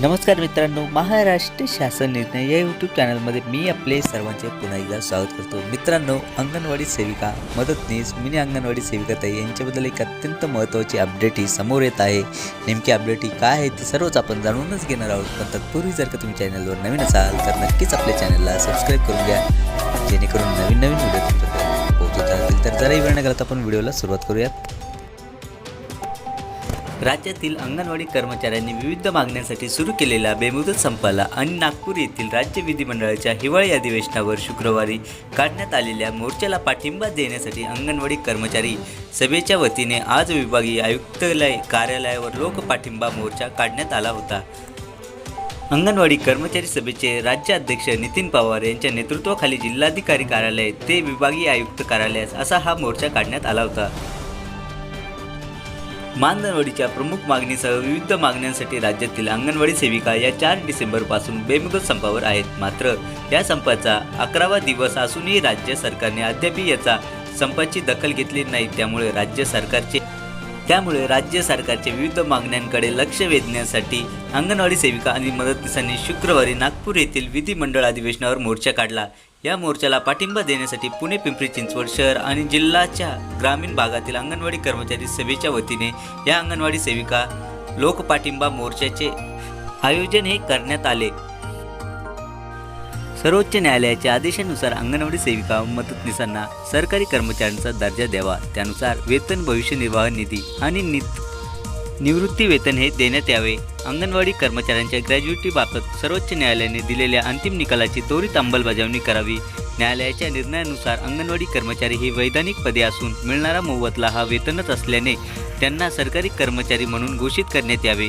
नमस्कार मित्रांनो महाराष्ट्र शासन निर्णय या यूट्यूब चॅनलमध्ये मी आपले सर्वांचे पुन्हा एकदा स्वागत करतो. मित्रांनो अंगणवाडी सेविका मदतनीस मिनी अंगणवाडी सेविका ताई यांच्याबद्दल एक अत्यंत महत्त्वाची अपडेट ही समोर येत आहे. नेमकी अपडेट ही काय आहे ती सर्वच आपण जाणूनच घेणार आहोत. पण तत्पूर्वी जर का तुम्ही चॅनलवर नवीन असाल तर नक्कीच आपल्या चॅनलला सबस्क्राईब करून घ्या. जेणेकरून नवीन नवीन व्हिडिओ पोहोचत राहतील. तर जराही वेळ न घालता आपण व्हिडिओला सुरुवात करूयात. राज्यातील अंगणवाडी कर्मचाऱ्यांनी विविध मागण्यांसाठी सुरू केलेल्या बेमुदत संपाला आणि नागपूर येथील राज्य विधिमंडळाच्या हिवाळी अधिवेशनावर शुक्रवारी काढण्यात आलेल्या मोर्चाला पाठिंबा देण्यासाठी अंगणवाडी कर्मचारी सभेच्या वतीने आज विभागीय आयुक्तालय कार्यालयावर लोकपाठिंबा मोर्चा काढण्यात आला होता. अंगणवाडी कर्मचारी सभेचे राज्य अध्यक्ष नितीन पवार यांच्या नेतृत्वाखाली जिल्हाधिकारी कार्यालय ते विभागीय आयुक्त कार्यालयास असा हा मोर्चा काढण्यात आला होता. मानधनवाडीच्या प्रमुख मागणीसह विविध मागण्यांसाठी राज्यातील अंगणवाडी सेविका या चार डिसेंबरपासून बेमुदत संपावर आहेत. मात्र या संपाचा अकरावा दिवस असूनही राज्य सरकारने अद्यापही याचा संपाची दखल घेतली नाही. त्यामुळे राज्य सरकारचे त्यामुळे राज्य सरकारच्या विविध मागण्यांकडे लक्ष वेधण्यासाठी अंगणवाडी सेविका आणि मदतनीसांनी शुक्रवारी नागपूर येथील विधिमंडळ अधिवेशनावर मोर्चा काढला. या मोर्चाला पाठिंबा देण्यासाठी पुणे पिंपरी चिंचवड शहर आणि जिल्ह्याच्या ग्रामीण भागातील अंगणवाडी कर्मचारी सभेच्या वतीने या अंगणवाडी सेविका लोकपाठिंबा मोर्चाचे आयोजन हे करण्यात आले. सर्वोच्च न्यायालयाच्या आदेशानुसार अंगणवाडी सेविका मदतनीसांना सरकारी कर्मचाऱ्यांचा दर्जा द्यावा. त्यानुसार वेतन भविष्य निर्वाह निधी आणि नित निवृत्ती वेतन हे देण्यात यावे. अंगणवाडी कर्मचाऱ्यांच्या ग्रॅज्युएटीबाबत सर्वोच्च न्यायालयाने दिलेल्या अंतिम निकालाची त्वरित अंमलबजावणी करावी. न्यायालयाच्या निर्णयानुसार अंगणवाडी कर्मचारी ही वैधानिक पदे असून मिळणारा मोबदला हा वेतनच असल्याने त्यांना सरकारी कर्मचारी म्हणून घोषित करण्यात यावे.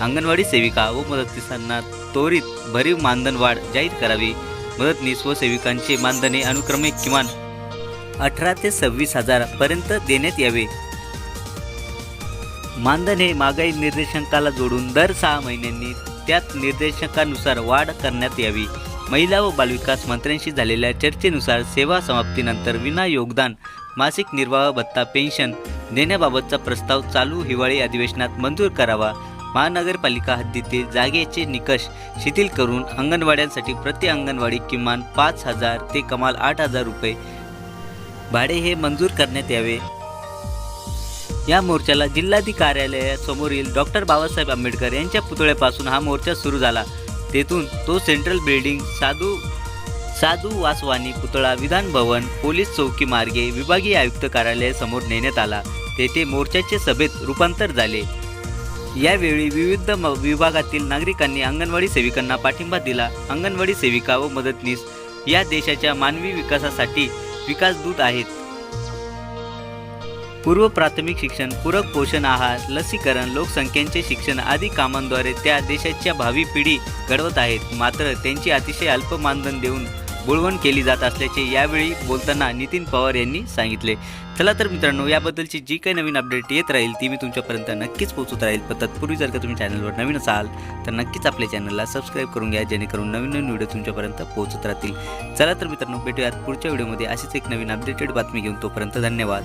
अंगणवाडी सेविका व मदतनीसांना त्वरित भरीव मानधन वाढ जाहीर करावी. मदतनीस व सेविकांचे मानधने अनुक्रमे किमान अठरा ते सव्वीस हजारपर्यंत देण्यात यावे. मानधन हे महागाई निर्देशांकाला जोडून दर सहा महिन्यांनी त्यात निर्देशांकानुसार वाढ करण्यात यावी. महिला व बालविकास मंत्र्यांशी झालेल्या चर्चेनुसार सेवा समाप्तीनंतर विना योगदान मासिक निर्वाह भत्ता पेन्शन देण्याबाबतचा प्रस्ताव चालू हिवाळी अधिवेशनात मंजूर करावा. महानगरपालिका हद्दीतील जागेचे निकष शिथिल करून अंगणवाड्यांसाठी प्रति अंगणवाडी किमान पाच हजार ते कमाल आठ हजार रुपये भाडे हे मंजूर करण्यात यावे. या मोर्चाला जिल्हाधिक कार्यालयासमोरील डॉक्टर बाबासाहेब आंबेडकर यांच्या पुतळ्यापासून हा मोर्चा सुरू झाला. तेथून तो सेंट्रल बिल्डिंग साधू साधू वासवानी पुतळा विधान भवन पोलीस चौकी मार्गे विभागीय आयुक्त कार्यालयासमोर नेण्यात आला. तेथे मोर्चाचे सभेत रूपांतर झाले. यावेळी विविध म विभागातील नागरिकांनी अंगणवाडी सेविकांना पाठिंबा दिला. अंगणवाडी सेविका व मदतनीस या देशाच्या मानवी विकासासाठी विकासदूत आहेत. पूर्व प्राथमिक शिक्षण पूरक पोषण आहार लसीकरण लोकसंख्येचे शिक्षण आदी कामांद्वारे त्या देशाच्या भावी पिढी घडवत आहेत. मात्र त्यांची अतिशय अल्प मानधन देऊन बोळवण केली जात असल्याचे यावेळी बोलताना नितीन पवार यांनी सांगितले. चला तर मित्रांनो याबद्दलची जी काही नवीन अपडेट येत राहील ती मी तुमच्यापर्यंत नक्कीच पोहोचत राहील. पण तत्पूर्वी जर का तुम्ही चॅनलवर नवीन असाल तर नक्कीच आपल्या चॅनलला सबस्क्राईब करून घ्या जेणेकरून नवीन नवीन व्हिडिओ तुमच्यापर्यंत पोहोचत राहतील. चला तर मित्रांनो भेटूयात पुढच्या व्हिडिओमध्ये. अशीच एक नवीन अपडेटेड बातमी घेऊन तोपर्यंत धन्यवाद.